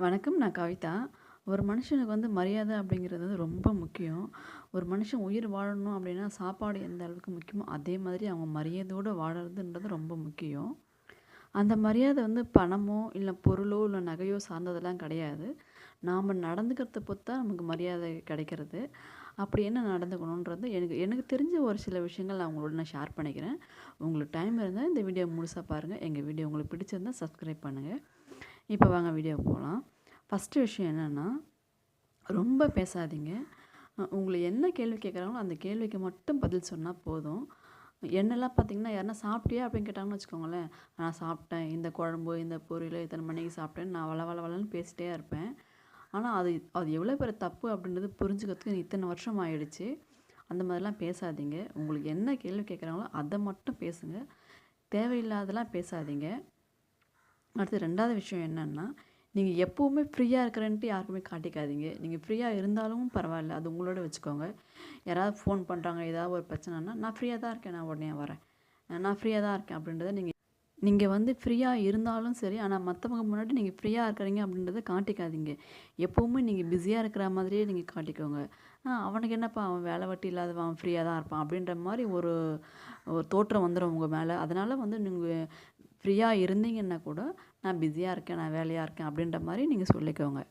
வணக்கம். நான் கவிதா. ஒரு மனுஷனுக்கு வந்து மரியாதை அப்படிங்கிறது வந்து ரொம்ப முக்கியம். ஒரு மனுஷன் உயிர் வாழணும் அப்படின்னா, சாப்பாடு எந்த அளவுக்கு முக்கியமோ, அதே மாதிரி அவங்க மரியாதையோட வாழறதுன்றது ரொம்ப முக்கியம். அந்த மரியாதை வந்து பணமோ, இல்லை பொருளோ, இல்லை நகையோ சார்ந்ததெல்லாம் கிடையாது. நாம் நடந்துக்கிறத பொறுத்து தான் நமக்கு மரியாதை கிடைக்கிறது. அப்படி என்ன நடந்துக்கணுன்றது எனக்கு எனக்கு தெரிஞ்ச ஒரு சில விஷயங்கள் நான் உங்களோட நான் ஷேர் பண்ணிக்கிறேன். உங்களுக்கு டைம் இருந்தால் இந்த வீடியோ முழுசாக பாருங்கள் எங்கள் வீடியோ உங்களுக்கு பிடிச்சிருந்தா சப்ஸ்கிரைப் பண்ணுங்கள் இப்போ வாங்க வீடியோ போகலாம் ஃபர்ஸ்ட்டு விஷயம் என்னென்னா ரொம்ப பேசாதீங்க. உங்களை என்ன கேள்வி கேட்குறாங்களோ, அந்த கேள்விக்கு மட்டும் பதில் சொன்னால் போதும். என்னெல்லாம் பார்த்தீங்கன்னா, யாருனா "சாப்பிட்டியா?" அப்படின்னு கேட்டாங்கன்னு வச்சுக்கோங்களேன், "நான் சாப்பிட்டேன். இந்த குழம்பு, இந்த பொரியல் இத்தனை மணிக்கு சாப்பிட்டேன்னு" நான் வள வள வளன்னு பேசிட்டே இருப்பேன். ஆனால் அது அது எவ்வளோ பெரிய தப்பு அப்படின்றது புரிஞ்சுக்கிறதுக்கு இத்தனை வருஷம் ஆயிடுச்சு. அந்த மாதிரிலாம் பேசாதீங்க. உங்களுக்கு என்ன கேள்வி கேட்குறாங்களோ, அதை மட்டும் பேசுங்க. தேவையில்லாதெல்லாம் பேசாதீங்க. அடுத்து ரெண்டாவது விஷயம் என்னென்னா நீங்கள் எப்போவுமே ஃப்ரீயாக இருக்கிறேன்ட்டு யாருக்குமே காட்டிக்காதீங்க. நீங்கள் ஃப்ரீயாக இருந்தாலும் பரவாயில்ல. அது உங்களோட வச்சுக்கோங்க. யாராவது ஃபோன் பண்ணுறாங்க ஏதாவது ஒரு பிரச்சனைன்னா, "நான் ஃப்ரீயாக தான் இருக்கேன். நான் உடனே வரேன். நான் ஃப்ரீயாக தான் இருக்கேன்." அப்படின்றத நீங்கள் நீங்கள் வந்து ஃப்ரீயாக இருந்தாலும் சரி, ஆனால் மற்றவங்க முன்னாடி நீங்கள் ஃப்ரீயாக இருக்கிறீங்க அப்படின்றத காட்டிக்காதீங்க. எப்போவுமே நீங்கள் பிஸியாக இருக்கிற மாதிரியே நீங்கள் காட்டிக்கோங்க. அவனுக்கு என்னப்பா அவன் வேலை வட்டி இல்லாதவன். அவன் தான் இருப்பான்." அப்படின்ற மாதிரி ஒரு ஒரு தோற்றம் வந்துடும் உங்கள் மேலே அதனால் வந்து நீங்கள் ஃப்ரீயாக இருந்தீங்கன்னா கூட, "நான் பிஸியாக இருக்கேன். நான் வேலையாக இருக்கேன்." அப்படின்ற மாதிரி நீங்கள் சொல்லிக்கோங்க.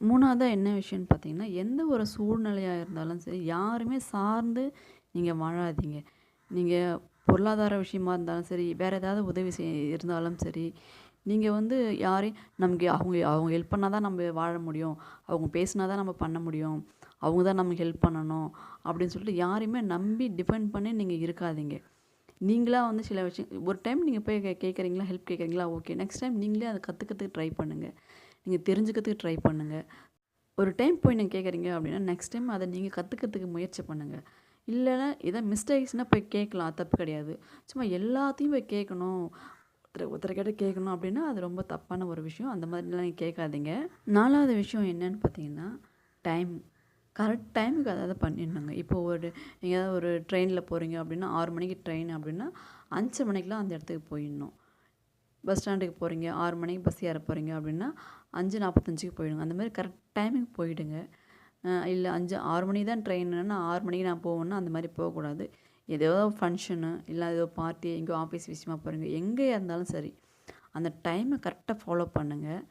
மூணாவதாக என்ன விஷயம்னு பார்த்தீங்கன்னா, எந்த ஒரு சூழ்நிலையாக இருந்தாலும் சரி, யாருமே சார்ந்து நீங்கள் வாழாதீங்க. நீங்கள் பொருளாதார விஷயமா இருந்தாலும் சரி, வேறு ஏதாவது உதவி செய் இருந்தாலும் சரி, நீங்கள் வந்து யாரையும் நமக்கு அவங்க அவங்க ஹெல்ப் பண்ணால் தான் நம்ம வாழ முடியும். அவங்க பேசினா தான் நம்ம பண்ண முடியும். அவங்க தான் நமக்கு ஹெல்ப் பண்ணணும். அப்படின்னு சொல்லிட்டு யாரையுமே நம்பி டிபெண்ட் பண்ணி நீங்கள் இருக்காதீங்க. நீங்களாக வந்து சில விஷயம் ஒரு டைம் நீங்கள் போய் கே கேட்குறீங்களா, ஹெல்ப் கேட்குறீங்களா, ஓகே. நெக்ஸ்ட் டைம் நீங்களே அதை கற்றுக்கிறதுக்கு ட்ரை பண்ணுங்கள் நீங்கள் தெரிஞ்சுக்கிறதுக்கு ட்ரை பண்ணுங்கள் ஒரு டைம் போய் நீங்கள் கேட்குறீங்க அப்படின்னா, நெக்ஸ்ட் டைம் அதை நீங்கள் கற்றுக்கிறதுக்கு முயற்சி பண்ணுங்கள் இல்லைன்னா ஏதாவது மிஸ்டேக்ஸ்னால் போய் கேட்கலாம். தப்பு கிடையாது. சும்மா எல்லாத்தையும் போய் கேட்கணும். ஒருத்தர் ஒருத்தர்கிட்ட கேட்கணும் அப்படின்னா, அது ரொம்ப தப்பான ஒரு விஷயம். அந்த மாதிரிலாம் நீங்கள் கேட்காதீங்க. நாலாவது விஷயம் என்னன்னு பார்த்தீங்கன்னா, டைம். கரெக்ட் டைமுக்கு அதை பண்ணிடணுங்க. இப்போ ஒரு எங்கேயாவது ஒரு ட்ரெயினில் போகிறீங்க அப்படின்னா, ஆறு மணிக்கு ட்ரெயின் அப்படின்னா, அஞ்சு மணிக்கெலாம் அந்த இடத்துக்கு போயிடணும். பஸ் ஸ்டாண்டுக்கு போகிறீங்க ஆறு மணிக்கு பஸ் ஏற போகிறீங்க அப்படின்னா, 5:45க்கு போயிடுங்க. அந்த கரெக்ட் டைமுக்கு போயிடுங்க. இல்லை அஞ்சு ஆறு மணிக்கு தான் ட்ரெயினுன்னா, 6 மணிக்கு நான் போவேன்னா, அந்த மாதிரி போகக்கூடாது. ஏதோ ஃபங்க்ஷனு இல்லை ஏதோ பார்ட்டி, எங்கேயோ ஆஃபீஸ் விஷயமா போகிறீங்க எங்கேயா இருந்தாலும் சரி, அந்த டைமை கரெக்டாக ஃபாலோ பண்ணுங்கள்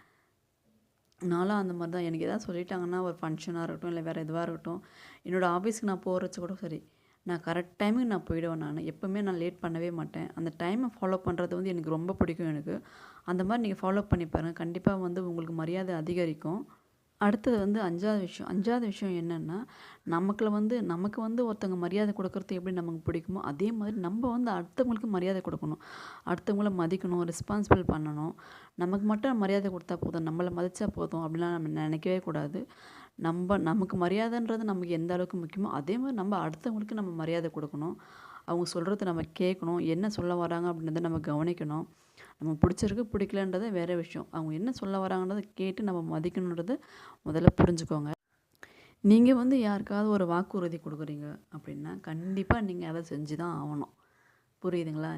நான்லாம் அந்த மாதிரி தான். எனக்கு எதாவது சொல்லிட்டாங்கன்னா, ஒரு ஃபங்க்ஷனாக இருக்கட்டும், இல்லை வேறு எதுவாக இருக்கட்டும், என்னோட ஆஃபீஸ்க்கு நான் போகிறச்சு கூட சரி, நான் கரெக்ட் டைமுக்கு நான் போயிடுவேன் நான் எப்போவுமே நான் லேட் பண்ணவே மாட்டேன். அந்த டைமை ஃபாலோ பண்ணுறது வந்து எனக்கு ரொம்ப பிடிக்கும் எனக்கு. அந்த மாதிரி நீங்கள் ஃபாலோ பண்ணி பாருங்கள் கண்டிப்பாக வந்து உங்களுக்கு மரியாதை அதிகரிக்கும். அடுத்தது வந்து அஞ்சாவது விஷயம். அஞ்சாவது விஷயம் என்னென்னா நமக்குள்ள வந்து நமக்கு வந்து ஒருத்தவங்க மரியாதை கொடுக்கறது எப்படி நமக்கு பிடிக்குமோ, அதே மாதிரி நம்ம வந்து அடுத்தவங்களுக்கு மரியாதை கொடுக்கணும் அடுத்தவங்கள மதிக்கணும், ரெஸ்பான்சிபிள் பண்ணணும். நமக்கு மட்டும் மரியாதை கொடுத்தா போதும், நம்மளை மதித்தா போதும் அப்படிலாம் நம்ம நினைக்கவே கூடாது. நம்ம நமக்கு மரியாதைன்றது நமக்கு எந்த அளவுக்கு முக்கியமோ, அதே மாதிரி நம்ம அடுத்தவங்களுக்கு நம்ம மரியாதை கொடுக்கணும் அவங்க சொல்கிறத நம்ம கேட்கணும். என்ன சொல்ல வராங்க அப்படின்றத நம்ம கவனிக்கணும். நம்ம பிடிச்சிருக்கு, பிடிக்கலன்றது வேற விஷயம். அவங்க என்ன சொல்ல வராங்கன்றதை கேட்டு நம்ம மதிக்கணுன்றது முதல்ல புரிஞ்சுக்கோங்க. நீங்கள் வந்து யாருக்காவது ஒரு வாக்குறுதி கொடுக்குறீங்க அப்படின்னா, கண்டிப்பாக நீங்கள் அதை செஞ்சு தான் ஆகணும் புரியுதுங்களா?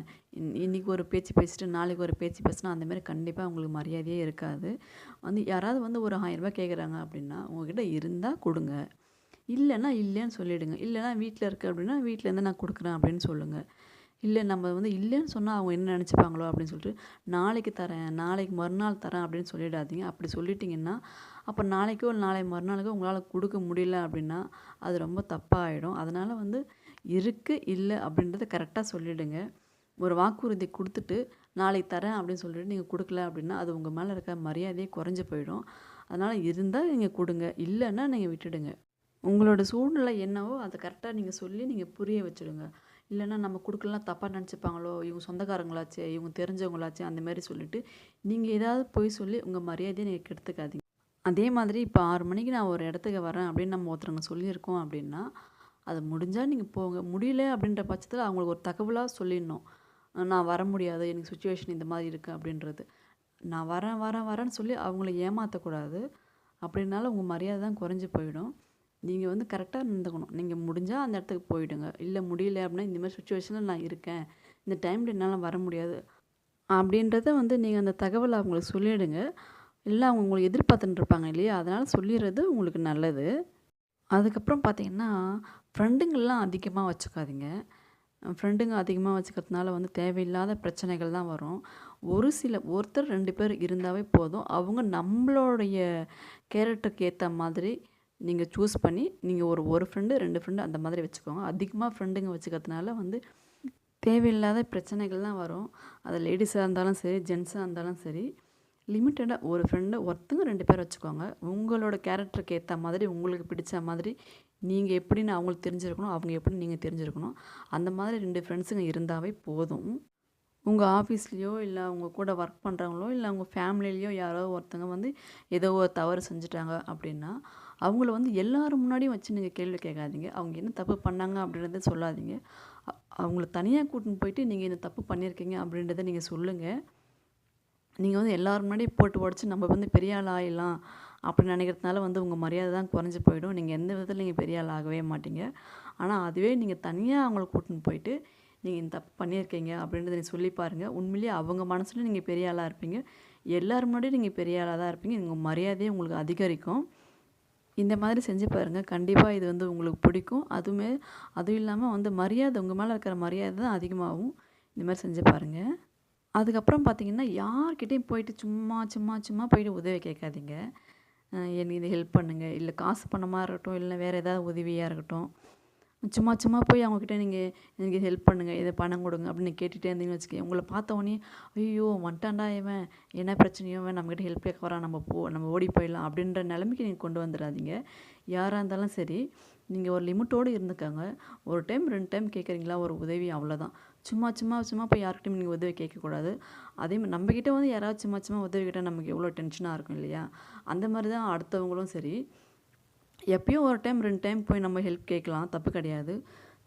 இன் ஒரு பேச்சு பேசிட்டு, நாளைக்கு ஒரு பேச்சு பேசினா, அந்தமாரி கண்டிப்பாக உங்களுக்கு மரியாதையே இருக்காது. வந்து யாராவது வந்து ஒரு ரூ. 1000 கேட்குறாங்க அப்படின்னா, உங்ககிட்ட இருந்தால் கொடுங்க இல்லைன்னா இல்லைன்னு சொல்லிவிடுங்க இல்லைன்னா வீட்டில் இருக்குது அப்படின்னா, வீட்டிலேருந்து நான் கொடுக்குறேன் அப்படின்னு சொல்லுங்கள் இல்லை நம்ம வந்து இல்லைன்னு சொன்னால் அவங்க என்ன நினச்சிப்பாங்களோ அப்படின்னு சொல்லிட்டு, நாளைக்கு தரேன், நாளைக்கு மறுநாள் தரேன் அப்படின்னு சொல்லிடாதீங்க. அப்படி சொல்லிட்டீங்கன்னா, அப்போ நாளைக்கோ, நாளை மறுநாளுக்கோ உங்களால் கொடுக்க முடியல அப்படின்னா, அது ரொம்ப தப்பாகிடும் அதனால் வந்து இருக்கு, இல்லை அப்படின்றத கரெக்டாக சொல்லிவிடுங்க ஒரு வாக்குறுதி கொடுத்துட்டு நாளைக்கு தரேன் அப்படின்னு சொல்லிட்டு நீங்கள் கொடுக்கல அப்படின்னா, அது உங்கள் மேலே இருக்க மரியாதையே குறைஞ்சி போயிடும். அதனால் இருந்தால் நீங்கள் கொடுங்க இல்லைன்னா நீங்கள் விட்டுடுங்க. உங்களோட சூழ்நிலை என்னவோ அதை கரெக்டாக நீங்கள் சொல்லி நீங்கள் புரிய வச்சுடுங்க. இல்லைன்னா நம்ம கொடுக்கலாம் தப்பாக நினச்சிப்பாங்களோ இவங்க சொந்தக்காரங்களாச்சே, இவங்க தெரிஞ்சவங்களாச்சே அந்த மாதிரி சொல்லிட்டு, நீங்கள் ஏதாவது பொய் சொல்லி உங்கள் மரியாதையை நீங்கள் கெடுத்துக்காதீங்க. அதே மாதிரி இப்போ ஆறு மணிக்கு நான் ஒரு இடத்துக்கு வரேன் அப்படின்னு நம்ம ஒருத்தவங்க சொல்லியிருக்கோம் அப்படின்னா, அது முடிஞ்சால் நீங்கள் போங்க. முடியல அப்படின்ற பட்சத்தில் அவங்களுக்கு ஒரு தகவலாக சொல்லிடணும். நான் வர முடியாது. எனக்கு சுச்சுவேஷன் இந்த மாதிரி இருக்குது அப்படின்றது. நான் வரேன், வரேன், வரேன்னு சொல்லி அவங்கள ஏமாற்றக்கூடாது அப்படின்னாலும் உங்கள் மரியாதை தான் குறைஞ்சி போயிடும். நீங்கள் வந்து கரெக்டாக நடந்துக்கணும். நீங்கள் முடிஞ்சால் அந்த இடத்துக்கு போயிடுங்க. இல்லை முடியல அப்படின்னா, இந்த மாதிரி சுச்சுவேஷனில் நான் இருக்கேன். இந்த டைமில் என்னால் வர முடியாது. அப்படின்றத வந்து நீங்கள் அந்த தகவலை அவங்களுக்கு சொல்லிவிடுங்க இல்லை அவங்க உங்களுக்கு எதிர்பார்த்துன்னு இருப்பாங்க இல்லையா? அதனால் சொல்லிடுறது உங்களுக்கு நல்லது. அதுக்கப்புறம் பார்த்தீங்கன்னா, ஃப்ரெண்டுங்கள்லாம் அதிகமாக வச்சுக்காதீங்க. ஃப்ரெண்டுங்க அதிகமாக வச்சுக்கிறதுனால வந்து தேவையில்லாத பிரச்சனைகள் தான் வரும். ஒரு சில ஒருத்தர் ரெண்டு பேர் இருந்தாவே போதும். அவங்க நம்மளுடைய கேரக்டருக்கு ஏற்ற மாதிரி நீங்கள் சூஸ் பண்ணி, நீங்கள் ஒரு ஒரு ஃப்ரெண்டு, ரெண்டு ஃப்ரெண்டு அந்த மாதிரி வச்சுக்கோங்க. அதிகமாக ஃப்ரெண்டுங்க வச்சுக்கிறதுனால வந்து தேவையில்லாத பிரச்சனைகள் தான் வரும். அது லேடிஸாக இருந்தாலும் சரி, ஜென்ஸாக இருந்தாலும் சரி. லிமிட்டடாக ஒரு ஃப்ரெண்டு ஒருத்தங்க ரெண்டு பேர் வச்சுக்கோங்க. உங்களோட கேரக்டருக்கு ஏற்ற மாதிரி, உங்களுக்கு பிடிச்ச மாதிரி நீங்கள் எப்படின்னு அவங்களுக்கு தெரிஞ்சிருக்கணும். அவங்க எப்படின்னு நீங்கள் தெரிஞ்சிருக்கணும். அந்த மாதிரி ரெண்டு ஃப்ரெண்ட்ஸுங்க இருந்தாவே போதும். உங்கள் ஆஃபீஸ்லேயோ இல்லை அவங்க கூட ஒர்க் பண்ணுறவங்களோ இல்லை உங்கள் ஃபேமிலிலயோ யாரோ ஒருத்தங்க வந்து ஏதோ ஒரு தவறு செஞ்சுட்டாங்க அப்படின்னா, அவங்கள வந்து எல்லோரும் முன்னாடியும் வச்சு நீங்கள் கேள்வி கேட்காதீங்க. அவங்க என்ன தப்பு பண்ணாங்க அப்படின்றத சொல்லாதீங்க. அவங்கள தனியாக கூட்டின்னு போயிட்டு, நீங்கள் இந்த தப்பு பண்ணியிருக்கீங்க அப்படின்றத நீங்கள் சொல்லுங்கள் நீங்கள் வந்து எல்லார் முன்னாடியும் போட்டு உடச்சி நம்ம வந்து பெரிய ஆள் ஆயிடலாம் அப்படின்னு நினைக்கிறதுனால வந்து உங்கள் மரியாதை தான் குறைஞ்சி போயிடும். நீங்கள் எந்த விதத்தில் நீங்கள் பெரிய ஆள் ஆகவே மாட்டீங்க. ஆனால் அதுவே நீங்கள் தனியாக அவங்கள கூட்டின்னு போயிட்டு, நீங்கள் இந்த தப்பு பண்ணியிருக்கீங்க அப்படின்றத நீங்கள் சொல்லி பாருங்கள் உண்மையிலேயே அவங்க மனசில் நீங்கள் பெரிய ஆளாக இருப்பீங்க. எல்லோரும் முன்னாடியும் நீங்கள் பெரிய ஆளாக தான் இருப்பீங்க. உங்கள் மரியாதையே உங்களுக்கு அதிகரிக்கும். இந்த மாதிரி செஞ்சு பாருங்க. கண்டிப்பாக இது வந்து உங்களுக்கு பிடிக்கும். அதுவுமே அதுவும் இல்லாமல் வந்து மரியாதை உங்கள் மேலே இருக்கிற மரியாதை தான் அதிகமாகும். இந்த மாதிரி செஞ்சு பாருங்க. அதுக்கப்புறம் பார்த்தீங்கன்னா, யார்கிட்டையும் போயிட்டு சும்மா, சும்மா, சும்மா போயிட்டு உதவி கேட்காதீங்க. எனக்கு இத ஹெல்ப் பண்ணுங்கள் இல்லை காசு பணமா இருக்கட்டும், இல்லை வேறு ஏதாவது உதவியாக இருக்கட்டும். சும்மா, சும்மா போய் அவங்கக்கிட்ட நீங்கள் எனக்கு ஹெல்ப் பண்ணுங்க. இதை பணம் கொடுங்க அப்படின்னு கேட்டுகிட்டே இருந்தீங்கன்னு வச்சுக்கோங்க. உங்களை பார்த்தவொடனே ஐயோ ஐயய்யோ! வந்துட்டான்டா இவன். என்ன பிரச்சனையோ இவன் நம்மகிட்ட ஹெல்ப் கேட்க வரான். நம்ம போ நம்ம ஓடி போயிடலாம் அப்படின்ற நிலைமைக்கு நீங்கள் கொண்டு வந்துடாதீங்க. யாராக இருந்தாலும் சரி, நீங்கள் ஒரு லிமிட்டோடு இருந்துக்காங்க ஒரு டைம், ரெண்டு டைம் கேட்குறீங்களா ஒரு உதவி அவ்வளோதான். சும்மா, சும்மா, சும்மா போய் யார்கிட்டயும் நீங்கள் உதவி கேட்கக்கூடாது. அதே மாதிரி நம்மக்கிட்ட வந்து யாராவது சும்மா, சும்மா உதவி கேட்டால் நமக்கு எவ்வளோ டென்ஷனாக இருக்கும் இல்லையா? அந்த மாதிரி தான் அடுத்தவங்களும் சரி. எப்பயும் ஒரு டைம், ரெண்டு டைம் போய் நம்ம ஹெல்ப் கேட்கலாம். தப்பு கிடையாது.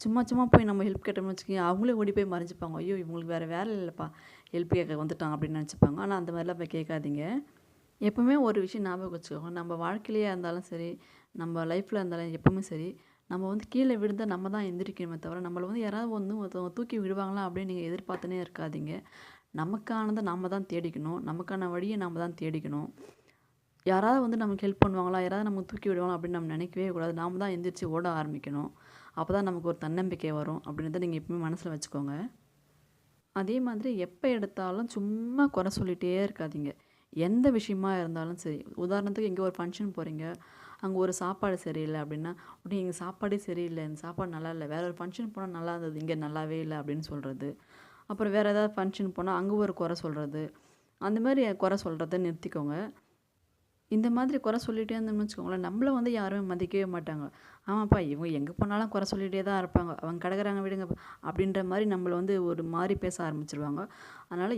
சும்மா, சும்மா போய் நம்ம ஹெல்ப் கேட்டோம்னு வச்சுக்கோங்க, அவங்களே ஓடி போய் மறைஞ்சிப்பாங்க ஐயோ! இவங்களுக்கு வேறு வேலை இல்லைப்பா ஹெல்ப் கேட்க வந்துட்டான் அப்படின்னு நினச்சிப்பாங்க ஆனால் அந்த மாதிரிலாம் போய் கேட்காதீங்க. எப்பவுமே ஒரு விஷயம் ஞாபகம் வச்சுக்கோங்க. நம்ம வாழ்க்கையிலேயே இருந்தாலும் சரி, நம்ம லைஃப்பில் இருந்தாலும் எப்பவுமே சரி, நம்ம வந்து கீழே விழுந்தால் நம்ம தான் எந்திரிக்கணுமே தவிர, நம்மளை வந்து யாராவது வந்து ஒருத்தவங்க தூக்கி விடுவாங்களா அப்படின்னு நீங்கள் எதிர்பார்த்துனே இருக்காதீங்க. நமக்கானதை நாம் தான் தேடிக்கணும். நமக்கான வழியை நாம் தான் தேடிக்கணும். யாராவது வந்து நமக்கு ஹெல்ப் பண்ணுவாங்களா? யாராவது நம்ம தூக்கி விடுவாங்களா? அப்படின்னு நம்ம நினைக்கவே கூடாது. நாம் தான் எந்திரிச்சு ஓட ஆரம்பிக்கணும். அப்பதான் நமக்கு ஒரு தன்னம்பிக்கை வரும். அப்படின்றத நீங்கள் எப்பவுமே மனசில் வச்சுக்கோங்க. அதே மாதிரி எப்போ எடுத்தாலும் சும்மா குறை சொல்லிகிட்டே இருக்காதீங்க. எந்த விஷயமா இருந்தாலும் சரி. உதாரணத்துக்கு எங்கே ஒரு ஃபங்க்ஷன் போகிறீங்க அங்கே ஒரு சாப்பாடு சரியில்லை அப்படின்னா, உடனே எங்கள் சாப்பாடே சரியில்லை இந்த சாப்பாடு நல்லா இல்லை வேறு ஒரு ஃபங்க்ஷன் போனால் நல்லா இருந்தது. இங்கே நல்லாவே இல்லை அப்படின்னு சொல்கிறது அப்புறம் வேறு ஏதாவது ஃபங்க்ஷன் போனால் அங்கே ஒரு குறை சொல்கிறது அந்த மாதிரி குறை சொல்கிறத நிறுத்திக்கோங்க. இந்த மாதிரி குறை சொல்லிகிட்டே இருந்தோம்னு வச்சுக்கோங்களேன், நம்மளை வந்து யாருமே மதிக்கவே மாட்டாங்க. ஆமாப்பா இவங்க எங்கே போனாலும் குறை சொல்லிகிட்டே தான் இருப்பாங்க. அவங்க கிடக்குறாங்க விடுங்க அப்படின்ற மாதிரி நம்மளை வந்து ஒரு மாதிரி பேச ஆரம்பிச்சிருவாங்க அதனால்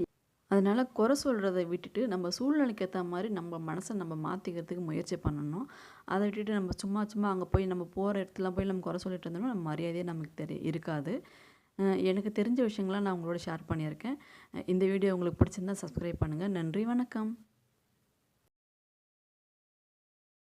அதனால் குறை சொல்கிறத விட்டுட்டு, நம்ம சூழ்நிலைக்கு ஏற்ற மாதிரி நம்ம மனசை நம்ம மாற்றிக்கிறதுக்கு முயற்சி பண்ணணும். அதை விட்டுட்டு நம்ம சும்மா, சும்மா அங்கே போய் நம்ம போகிற இடத்துலலாம் போய் நம்ம குறை சொல்லிட்டு இருந்தோம்னா, நம்ம மரியாதையே நமக்கு தெரிய இருக்காது. எனக்கு தெரிஞ்ச விஷயங்கள்லாம் நான் உங்களோட ஷேர் பண்ணியிருக்கேன். இந்த வீடியோ உங்களுக்கு பிடிச்சிருந்தா சப்ஸ்கிரைப் பண்ணுங்க. நன்றி, வணக்கம்.